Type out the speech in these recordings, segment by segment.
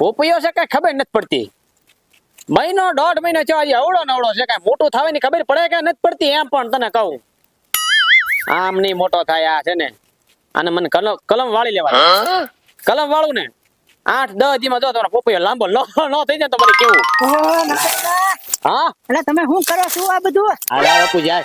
પોપૈયો છે કઈ ખબર નથી પડતી. મહિનો દોઢ મહિનો છે હજી અવળો નવળો છે કઈ. મોટું થવાની ખબર પડે કે નથી પડતી એમ પણ તને કહું. આમ નહીં મોટો થાય આ છે ને. અને મને કલમ કલમ વાળી લેવા કલમ વાળું ને. આઠ દસ દીમાં જો તમારો પોપૈયો લાંબો લો નો થઈ જાય તો મને કેવું. હા? એટલે તમે શું કરો છો આ બધું? અરે બાપુ જાય.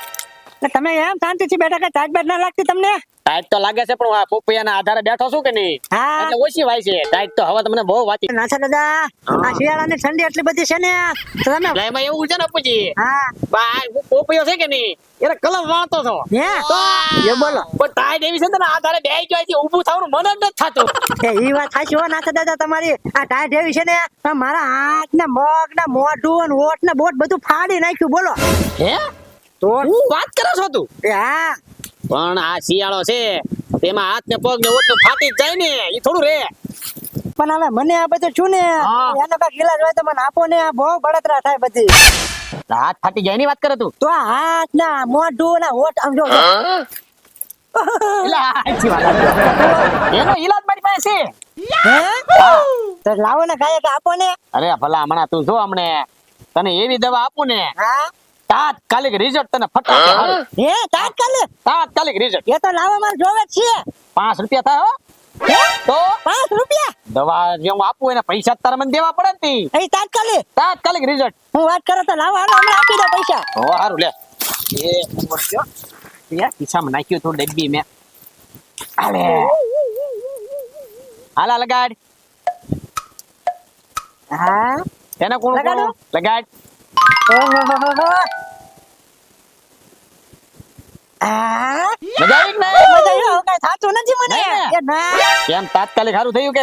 તમે એમ શાંતિથી બેઠા કે તાજ બેઠ ના લાગતી તમને? ટાઈટ તો લાગે છે પણ આ પોપૈયાના આધારે બેઠો છું કે નહીં? એટલે ઓછી વાય છે. ટાઈટ તો હવે તમને બહુ વાંચી નાથા દાદા. આ શિયાળાની ઠંડી એટલી બધી છે ને. તમે એમાં એવું છે ને અપ્પુજી? હા. પોપૈયો છે કે નહીં? એને કલમ વાળતો હતો. હે? તો એ બોલો. પણ ટાઈટ એવી છે ને આધારે બે ગયો છે ઊભું થવાનું મન જ નથી થતું. એ ઈ વાત સાચી હો નાથા દાદા તમારી આ ટાઈટ એવી છે ને મારા હાથ ને મગ ને મોઢું ને ઓઠ ને બોટ બધું ફાડી નાખ્યું બોલો. હે? તો વાત કરો છો તું? હા. પણ આ શિયાળો છે તેમાં હાથ ને પગ ને ઓટ ને ફાટી જ જાય ને એ થોડું રે. પણ હવે મને આ બધું છું ને એનો કાંઈક ઇલાજ હોય તો મને આપો ને આ બહુ બળતરા થાય બધી. હાથ ફાટી જાય ની વાત કરે તું? તો આ હાથ ના મોઢું ના હોઠ આમ જો. એનો ઈલાજ મારી પાસે છે. લાવો ને કાંઈ આપો ને. અરે ભલા હમણાં તું જો હમણે. તને એવી દવા આપું ને. હા? તાત્કાલિક રિઝલ્ટ તને ફટાફટ. હે? તાત્કાલિક? તાત્કાલિક રિઝલ્ટ એ તો લાવો માર જોવે છે. 5 રૂપિયા થાય હો. તો? 5 રૂપિયા? દવા જે હું આપું એને પૈસા તારા મને દેવા પડે ને એ તાત્કાલિક? તાત્કાલિક રિઝલ્ટ હું વાત કરો તો લાવો હાલો હમણાં આપી દો પૈસા. ઓ હારું લે. એ નંબર જો. યાર ખિસ્સામાં નાખ્યું થોડું ડબ્બી મેં. આલે હાલા લગાડ. હા? એને કોણ લગાડો?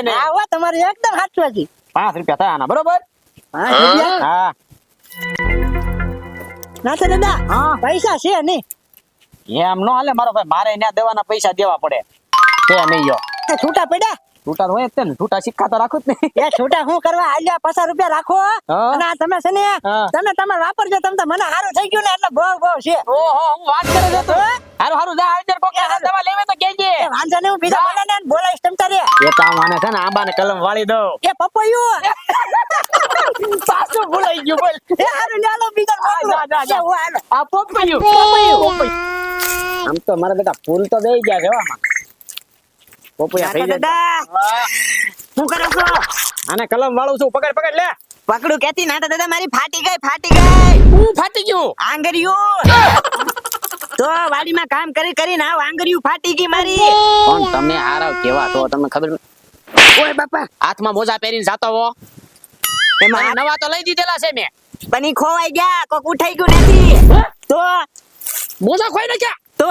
ને? ના. પાંચ રૂપિયા થયા બરોબર? હા. ના તો દાદા હા. પૈસા છે નહીં. એમ નો હાલે મારો ભાઈ મારે ત્યાં દવાના પૈસા દેવા પડે. તે નહીં છૂટા પડ્યા? છૂટા હોય જ ને છૂટા સિક્કા તો રાખું જ ને. એ છૂટા હું કરવા? આલ્યા પચાસ રૂપિયા રાખો. અને આ તમે છે ને તમે તમે તમારે વાપરજો તમે તો મને સારું થઈ ગયું ને એટલે બહુ બહુ છે. ઓહો હું વાત કરે છે તો. હારું હારું જા હાજર કોક દવા લેવે તો કેજે. વાંધો ને હું બીજા મને ને બોલાવીશ તમ તારે. એ તો આમ આને છે ને આંબા ને કલમ વાળી દઉં. એ પપૈયું. પાછું ભૂલાઈ ગયું બોલ. એ હારું લ્યો બીજા જા, જા. આ પપૈયું. પપૈયું. આમ તો મારા બેટા ફૂલ તો દઈ ગયા છે આમાં. પોપૈયા નાથા જાય શું કરો છો? આને કલમ વાળું છું. પકડ પકડ લે. પકડું કેતી નાથા દાદા મારી ફાટી ગઈ ફાટી ગઈ. હું ફાટી ગયું? આંગળીયું તો વાડીમાં કામ કરી કરીને આ આંગળીયું ફાટી ગઈ મારી. પણ તમે હારા કેવા તો તમને ખબર ઓય બાપા. હાથમાં મોજા પહેરીને જાતો હો. એમાં નવા તો લઈ દીધેલા છે મેં. બની ખોવાઈ ગયા કોક ઉઠાઈ ગયું નથી. તો મોજા ખોઈ નાખ્યા? તો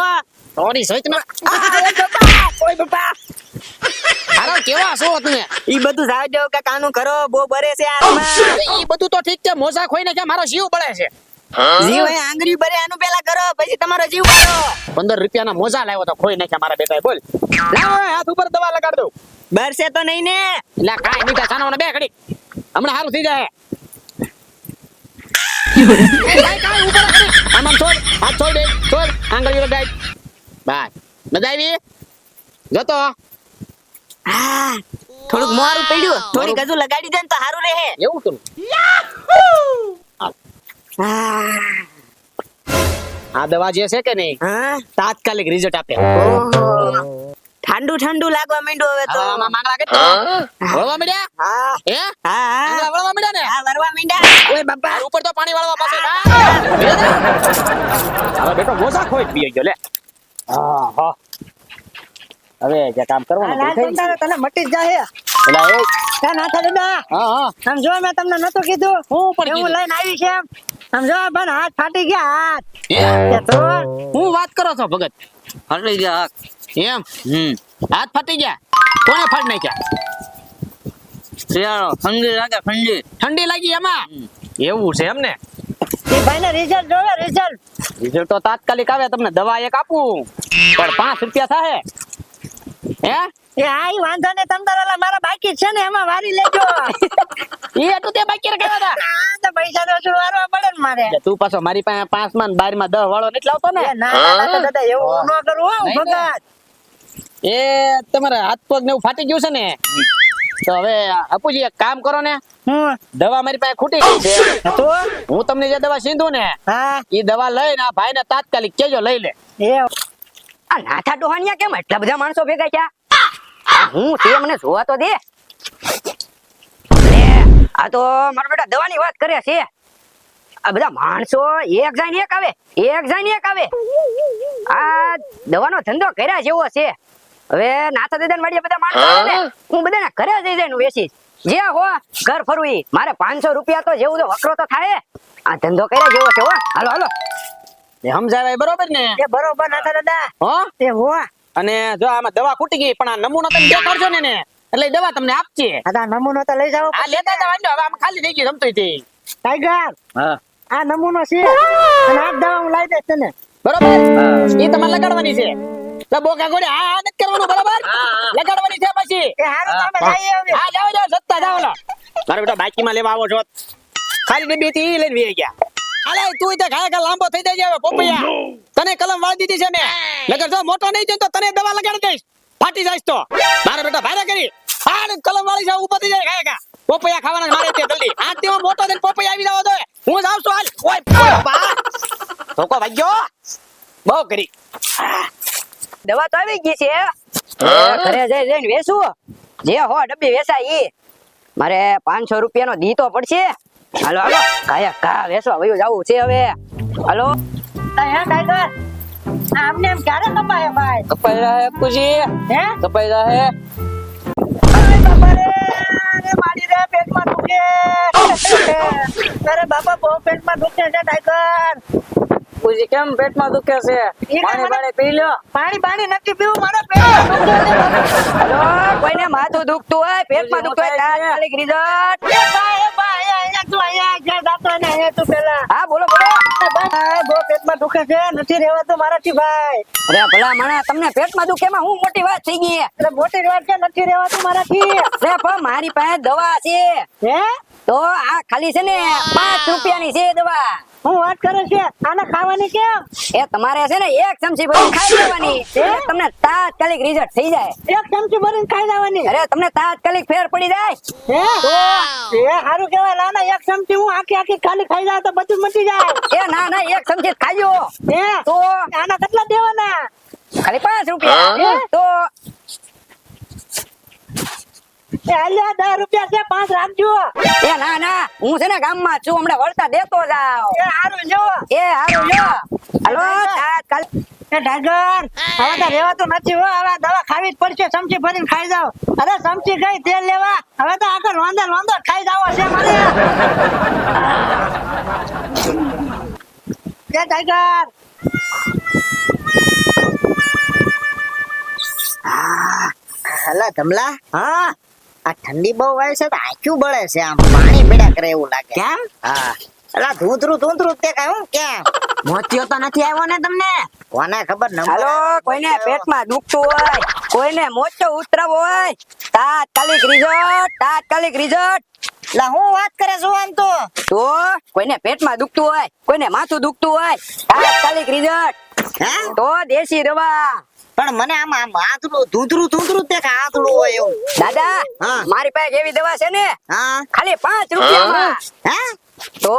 સોરી આ, ઓય બાપા ઓય કેવા છો તમે? ઈ બધું જાવ કે કાનું કરો બો બરે છે આમાં ઈ બધું તો ઠીક છે મોસા ખોઈ કે મારો જીવ બળે છે? જીવ એ આંગળી બરે આનું પેલા કરો પછી તમારો જીવ મારો પંદર રૂપિયાના મોજા લાવ્યો તો ખોઈ નાખ્યા મારા બેટાએ બોલ. લાવો હાથ ઉપર દવા લગાડ દઉં. બરસે તો નહીં ને. એટલે કાંઈ મીઠા સાનાવાના બે ઘડી. હમણાં સારું થઈ જાય. આમ છોડ હાથ છોડ છોડ આંગળી લગાડ. બાય. મજા આવી? જતો. હા થોડુંક મોરું પડ્યું. થોડી ગજુ લગાડી દે ને તો સારું રહે. એવું કરું આ દવા જે છે કે નહીં તાત્કાલિક રિઝલ્ટ આપે. ઠંડુ ઠંડુ લાગવા માંડ્યું હવે તો. આમાં માંગડા કેટલા વળવા માંડ્યા? હા. હે? હા. વળવા માંડ્યા ને? હા વળવા માંડ્યા. ઓય બાપા. ઉપર તો પાણી વાળવા પાસે હવે બેટો મોજા ખોઈ પી ગયો લે. હા હા. હવે જે કામ કરવાનું થઈ ચંદારો તને મટી જ જાહે એલા એ ના ના થાય દાદા હા હા. સમજો મેં તમને નતો કીધું. હું પણ હું લઈને આવી છે એમ. સમજો પણ હાથ ફાટી ગયા હાથ. કે તો? હું વાત કરો છો ભગત? ફાટી ગયા એમ? હમ. હાથ ફાટી ગયા? કોને ફાડી નાખ્યા? શિયાળો ઠંડી લાગે ઠંડી. ઠંડી લાગી એમાં? એવું છે એમ ને એ ભાઈને રિઝલ્ટ જોવે રિઝલ્ટ રિઝલ્ટ તો તાત્કાલિક આવે તમને દવા એક આપું. પણ પાંચ રૂપિયા થાય હે? એ આઈ વાંધો ને તમ તારા મારા બાકી છે ને એમાં વારી લેજો. એ હતું તે બાકી રખાવ્યા હતા? તો પૈસા તો શું વારવા પડે ને મારે. તું પાછો મારી પાસે પાંચમાં બારમાં દસ વાળો નથી લાવતો ને? ના ના, ના દાદા એવું ન કરું હું ભગત. એ તમારા હાથ પગ ને એવું ફાટી ગયું છે ને? તો હવે અપુજી એક કામ કરો ને. દવા મારી પાસે ખૂટી ગઈ છે. તો હું તમને જે દવા સીંધું ને હા. એ દવા લઈને આ ભાઈને તાત્કાલિક કેજો લઈ લે. એ આ નાથા ડોહાનિયા કેમ એટલા બધા માણસો ભેગા થયા? હું તે મને જોવા તો દે. આ તો મારા બેટા દવાની વાત કરે છે. આ બધા માણસો એક જાય ને એક આવે એક જાય ને એક આવે. આ દવાનો ધંધો કર્યા જેવો છે. હવે નાથા દાદા વાડીએ બધા માણસો હું બધાના ઘરે જઈ જઈને વેચીશ. જે હો ઘર ફરવી. મારે પાંચસો રૂપિયા તો જેવું તો વકરો તો થાય. આ ધંધો કર્યા જેવો છે હો. હાલો હાલો. એ સમજાવે બરોબર ને? એ બરોબર નાથા દાદા. હો? એ હો અને જો આમાં દવા ખૂટી ગઈ પણ આ નમૂનો તમે દેખાડજો ને ને એટલે દવા તમને આપજે. આ નમૂનો તો લઈ જાવ આ લેતા જાવ વાંધો હવે આમ ખાલી થઈ ગઈ રમતો હતી ટાઈગર હા. આ નમૂનો છે. અને આ દવા હું લઈ દઈશ તને. બરોબર? એ તમારે લગાડવાની છે. તો બોકા હા હા નથી કરવાનું બરોબર? લગાડવાની છે પછી. એ હારું તમે જઈએ હવે. હા જાવ જાવ સત્તા જાવ લો. મારા બેટા બાકીમાં લેવા આવો છો. ખાલી ડબ્બી હતી ઈ લઈને વી ગયા. અલે તું તે ઘાય ઘા લાંબો થઈ જાય હવે પોપૈયા. તને કલમ વાળી દીધી છે મેં. નકર જો મોટો નહીં થયો તો તને દવા લગાડી દઈશ. ફાટી જાય તો. મારા બેટા ભારે કરી. હા કલમ વાળી છે ઊભો થઈ જાય ઘાય ઘા પોપૈયા ખાવાના મારે તે જલ્દી. આ તેવો મોટો થઈને પોપૈયા આવી જાવ તો હું જાવ છું હાલ. ઓય બા ધોકો વાગ્યો બહુ કરી. દવા તો આવી ગઈ છે. ઘરે જઈ જઈને વેસું જે હો ડબ્બી વેસાય ઈ. મારે પાંચસો રૂપિયાનો દીતો પડશે. હાલો હાલો કાયા કા વેચવા વયું જવું છે હવે હાલો હે ટાઈગર આ અમને એમ ક્યારે કપાય ભાઈ કપાઈ રહ્યા હે પૂજી હે કપાઈ રહ્યા હે અરે બાપા દુખે બહુ પેટમાં દુખે છે ટાઈગર પૂજી કેમ પેટમાં દુખે છે પાણી પાણી પી લ્યો પાણી પાણી નથી પીવું મારા પેટમાં દુખે છે કોઈને માથું દુખતું હોય પેટમાં તાત્કાલિક રિઝલ્ટ તું અહીંયા જ્યાં જાતો ને અહીંયા તું પેલા હા બોલો બોલો. બહુ પેટમાં દુખે છે નથી રહેવાતું મારાથી ભાઈ. અરે ભલા માણા તમને પેટમાં દુખે એમાં હું મોટી વાત થઈ ગઈ અરે મોટી વાત છે નથી રહેવાતું મારાથી. પણ મારી પાસે દવા છે. હે? તો આ ખાલી છે ને પાંચ રૂપિયાની છે દવા. હું વાત કરું છે? આને ખાવાની કેમ એ તમારે છે ને એક ચમચી ભરીને ખાઈ લેવાની. એટલે તમને તાત્કાલિક રિઝલ્ટ થઈ જાય. એક ચમચી ભરીને ખાઈ લેવાની. અરે તમને તાત્કાલિક ફેર પડી જાય. હે? એ સારું કેવાય લાના એક ચમચી હું આખી આખી ખાલી ખાઈ જાય તો બધું મટી જાય. એ ના ના એક ચમચી ખાજો. હે? તો આના કેટલા દેવાના? ખાલી પાંચ રૂપિયા. તો એ દસ રૂપિયા છે પાંચ રાખજો. એ ના ના હું છે ને ગામમાં છું હમણાં વળતા દેતો જાવ એ સારું જો. એ હારું લ્યો હાલો તાત્કાલિક એ ડાગર હવે તો રહેવાતું નથી હો હવે દવા ખાવી જ પડશે ચમચી ભરીને ખાઈ જાવ અરે ચમચી ગઈ તેલ લેવા? હવે તો આગળ લોંદર લોંદર ખાઈ જાવ છે મને એ ટાઈગર હલા ધમલા? હા. આ ઠંડી બહુ વાય છે તો બળે છે આમ પાણી પીડા કરે એવું લાગે. કેમ? હા. અલા ધૂંધરું ધૂંધરું તે કહ્યું કેમ? મોતિયો તો નથી આવ્યો ને તમને? કોને ખબર? નંબર હાલો કોઈને પેટમાં દુખતું હોય કોઈને મોચો ઉતરવો હોય તાત્કાલિક રિઝલ્ટ તાત્કાલિક રિઝલ્ટ લા હું વાત કરે છું આમ તો? તો કોઈને પેટમાં દુખતું હોય કોઈને માથું દુખતું હોય તાત્કાલિક રિઝલ્ટ હે? તો દેશી દવા. પણ મને આમ આમ આંધળું ધૂંધરું ધૂંધરું તે આંધળું હોય એવું. દાદા મારી પાસે એવી દવા છે ને. હા. ખાલી પાંચ રૂપિયામાં. હે? તો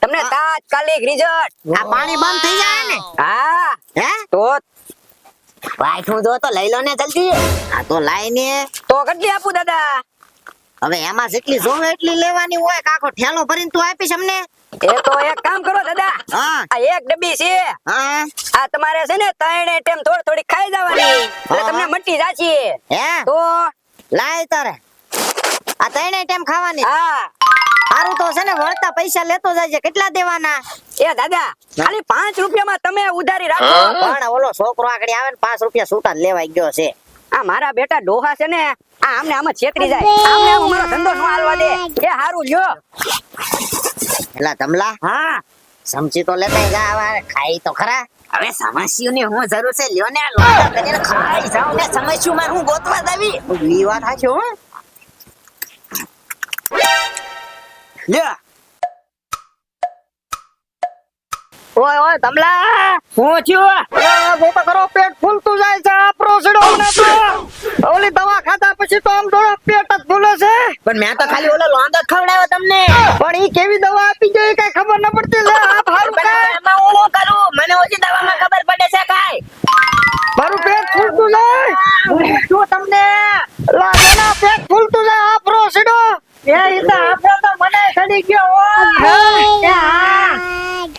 તમને તાત્કાલિક રિઝલ્ટ આ પાણી બંધ થઈ જાય ને? હા. હે? તો વાઈઠું જો તો લઈ લો ને જલ્દી. આ તો લાઈ ને. તો કેટલી આપું દાદા? હવે એમાં જેટલી જોવે એટલી લેવાની હોય કાકો ઠેલો ભરીને તું આપીશ અમને? એ તો એક કામ કરો દાદા. હા. આ એક ડબ્બી છે. હા. આ તમારે છે ને ત્રણે ટાઈમ થોડી થોડી ખાઈ જવાની. એટલે તમને મટી જાશે. હે? તો લાય તારે. આ ત્રણેય ટાઈમ ખાવાની. હા. સારું તો છે ને વળતા પૈસા લેતો જાય કેટલા દેવાના? એ દાદા ખાલી પાંચ રૂપિયામાં તમે ઉધારી રાખો. પણ ઓલો છોકરો આગળ આવે ને પાંચ રૂપિયા છૂટા જ લેવાઈ ગયો છે. આ મારા બેટા ડોહા છે ને આ આમને આમ છેતરી જાય. આમને આમ અમારો ધંધો ન હાલવા દે. એ હારું લ્યો. એલા તમલા હા. સમજી તો લેતા જા હવે ખાઈ તો ખરા. હવે સમસ્યું ની હું જરૂર છે લ્યો ને આ લોટા કરીને ખાઈ જાવ ને સમસ્યું માં હું ગોતવા દાવી ઈ વાત હાચી હો. લ્યો. ઓય ઓય તમલા! શું થયું? ગોપા કરો પેટ ફૂલતું જાય છે આપરો સીડો ઓલી દવા ખાધા પછી તો આમ થોડો પેટ જ ફૂલે છે. પણ મેં તો ખાલી ઓલો લોંદો જ ખવડાવ્યો તમને. પણ ઈ કેવી દવા આપી ગઈ કઈ ખબર ન પડતી. લે આ ભારું કાંઈ. એમાં હું કરું? મને ઓછી દવામાં ખબર પડે છે કાઈ. મારું પેટ ફૂલતું જાય. શું તમને? લાગેના પેટ ફૂલતું જાય આપરો સીડો એ ઈ તો આપરો તો મને ચડી ગયો હો એ હા.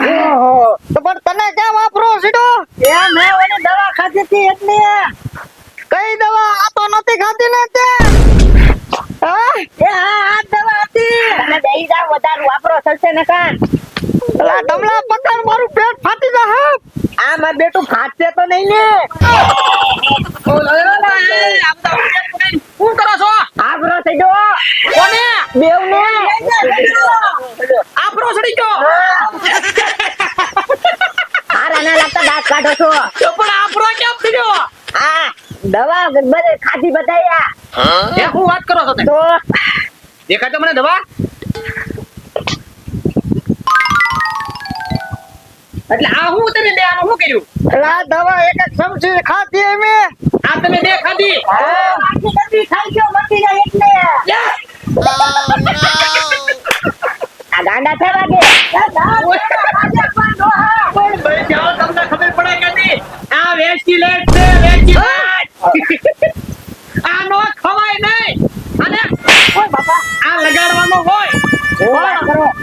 ઓહો. તો પણ તને કેમ આપરો સીડો એ મેં ઓલી દવા ખાધી હતી એટલે કઈ દવા આ તો નથી ખાધી ને તે આ દવા હતી. દઈ જાવ વધારે વાપરો થશે ને કાન અલા ડમલા પકડ મારું પેટ ફાટી જા આ માર બેટું ફાટશે તો નહીં ને શું કરો છો આપરો સીડો કોને બેવ ને આપરો સડી ગયો હારા ના લાગતા દાંત કાઢો છો તો પણ આપરો કેમ થયો આ દવા બધે ખાધી બધાયા. એ હું વાત કરો છો તે? તો દેખાય મને દવા? એટલે આ હું તમે બે આનું શું કર્યું? આ દવા એક એક ચમચી ખાધી અમે. આ તમે બે ખાધી? આખી બધી ખાઈ ગયો મટી જાય એટલે. આ ગાંડા થવા દે પણ ભાઈ જાઓ તમને ખબર પડે કે નહીં આ વેસ્ટિલેટ છે વેસ્ટિલેટ આ નો ખવાય નહીં અને આ લગાડવાનો હોય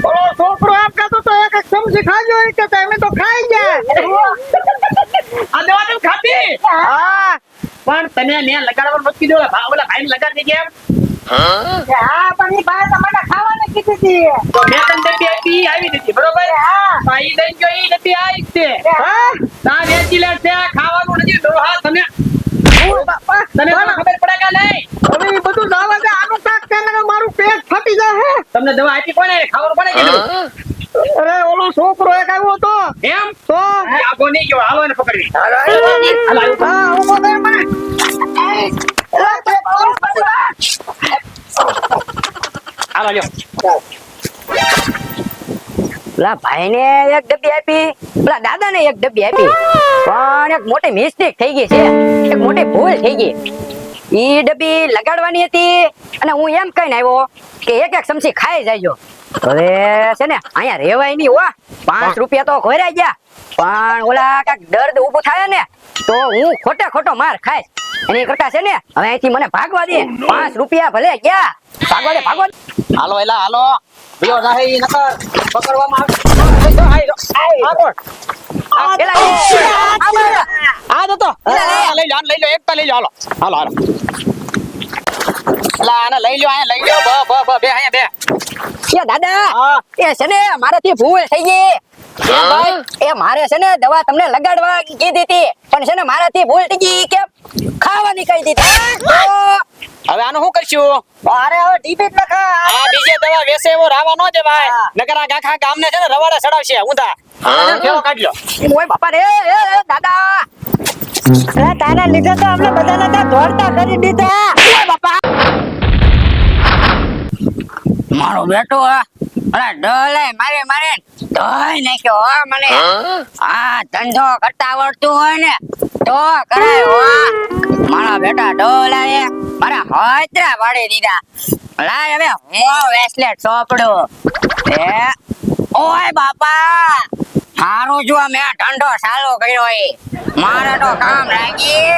ઓલો છોકરો એમ કહેતો તો એક એક ચમચી ખાજો એ કહેતા અમે તો ખાઈ ગયા આ દવા તમે ખાધી હા પણ ને લગાડવાનું મૂકી દો ભા ઓલા ભાઈને લગાડી કેમ હા? પણ ઈ બાય તમને ખાવાની કીધી હતી તો મેં તને ડબ્બી આપી આવી નથી બરોબર? હા. ઈ લઈ ગયો ઈ નથી આવી છે હા. તા વેસ્ટિલેટ છે ખાવાનું નથી. ડોહા તમે ઓ તને ખબર પડે કે નહીં? હવે બધું જવા દે. આનું શાક કરીને મારું પેટ ફાટી જાય તમને દવા આપી કોને? ખાવાનું પડે કીધું? અરે ઓલો છોકરો એક આવ્યો તો એમ? તો? આગો નહીં ગયો. હાલો એને પકડી હાલો હા ઊભો કર મને હાલો લ્યો. પેલા ભાઈને એક ડબ્બી આપી પેલા દાદાને એક ડબ્બી આપી. પણ એક મોટી મિસ્ટેક થઈ ગઈ છે. એક મોટી ભૂલ થઈ ગઈ. ઈ ડબ્બી લગાડવાની હતી અને હું એમ કહીને આવ્યો કે એક એક ચમચી ખાઈ જાયજો. હવે છે ને અહીંયા રેવાય નહીં હો. પાંચ રૂપિયા તો ખોરાઈ ગયા. પણ ઓલા કાંઈક દર્દ ઊભું થાય ને તો હું ખોટે ખોટો માર ખાઈશ. એની કરતા છે ને હવે અહીંથી મને ભાગવા દે. પાંચ રૂપિયા ભલે ગયા. ભાગવા દે ભાગવા હાલો એલા હાલો. નકર પકડવામાં આવે. આ આ લઈ લો એકતા લઈ લો. હાલો હાલો. આને લઈ લો આને લઈ લો બ બ બ બે અહીંયા બે. એ દાદા એ છે ને મારાથી ભૂલ થઈ ગઈ. એ મારે છે ને દવા તમને લગાડવા કીધી હતી પણ છે ને મારાથી ભૂલ થઈ ગઈ કે ખાવાની કહી દીધી. હવે આનું શું કરશું? અરે હવે ટીપી નખા આ બીજે દવા વેસે એવો રાવા નો જવાય નકર આ ગાખા ગામને છે ને રવાડા ચડાવશે ઊંધા. ફેરો કાઢ લો. ઓય બાપા રે એ, એ, દાદા. તારા લીધે તો અમને બધાને દોડતા કરી દીધા. બાપા. મારો બેટો અરે ડોલે મારે મારે. ધોઈ નાખ્યો હો મને. આ ધંધો કરતા આવડતું હોય ને તો કરાય હો. મારા બેટા ડોલાએ મારા હોતરા પાડી દીધા. લાય હવે હું વેસલેટ ચોપડો. એ ઓય બાપા. હારું જો મેં ધંધો સાલો કર્યો એ. મારે તો કામ લાગી.